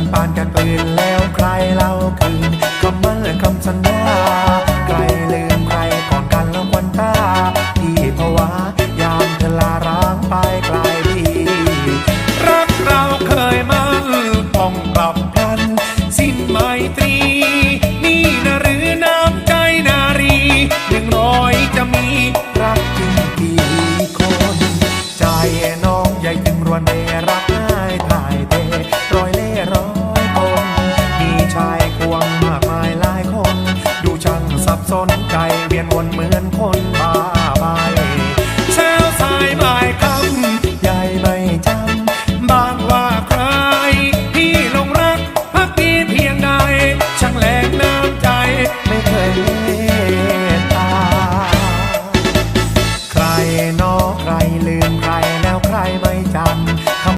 กันปานกันปืนแล้วใครเล่าคืนคำมั่นคำสัญญาใครลืมใครก่อนกันแล้วควันตาที่ภาวะยามเธอลาร้างไปไกลดีรักเราเคยมันต้องกลับพลัน สิ้นไมตรี นี่นะหรือน้ำใจนารีหนึ่งร้อยจะมี สนใจเวียนวนเหมือนคนบ้า